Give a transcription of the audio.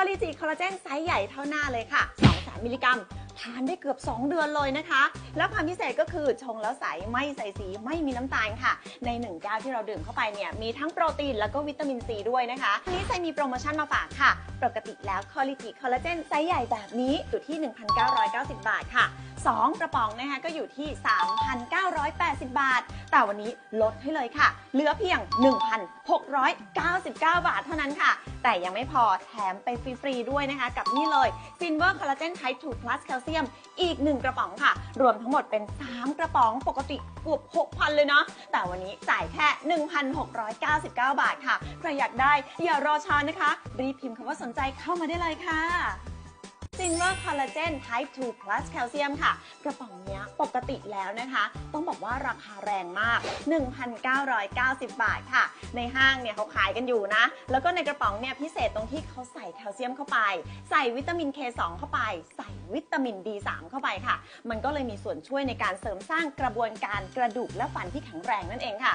อลิจิคอลลาเจนไซส์ใหญ่เท่าหน้าเลยค่ะ2แสนมิลลิกรัม ทานได้เกือบ 2 เดือนเลยนะคะ แล้วความพิเศษก็คือชงแล้วใสไม่ใส่สีไม่มีน้ำตาลค่ะ ใน1แก้วที่เราดื่มเข้าไปเนี่ยมีทั้งโปรตีนแล้วก็วิตามินซีด้วยนะคะวันนี้ไซมีโปรโมชั่นมาฝากค่ะ ปกติแล้วคอลิจิคอลลาเจนไซส์ใหญ่แบบนี้อยู่ที่ 1,990 บาทค่ะ 2 กระป๋องนะคะก็อยู่ที่ 3,980 บาท แต่วันนี้ลดให้เลยค่ะ เหลือเพียง 1,699 บาทเท่านั้นค่ะ แต่ยังไม่พอแถมไปฟรีๆด้วยนะคะ กับนี่เลย Silver Collagen Type 2 Plus ซียมอีก 1 กระป๋องค่ะ รวมทั้งหมดเป็น 3 กระป๋องปกติเกือบ6,000 เลยเนาะแต่วันนี้จ่ายแค่ 1,699 บาทค่ะ ใครอยากได้อย่ารอช้านะคะ รีบพิมพ์คำว่าสนใจเข้ามาได้เลยค่ะ Silver Collagen Type 2 Plus Calcium ค่ะ กระป๋องนี้ปกติแล้วนะคะ ต้องบอกว่าราคาแรงมาก 1,990 บาทค่ะ ในห้างเนี่ยเขาขายกันอยู่นะ แล้วก็ในกระป๋องเนี่ยพิเศษตรงที่เขาใส่แคลเซียมเข้าไป ใส่วิตามิน K2 เข้าไป ใส่วิตามิน D3 เข้าไปค่ะ มันก็เลยมีส่วนช่วยในการเสริมสร้างกระบวนการกระดูกและฟันที่แข็งแรงนั่นเองค่ะ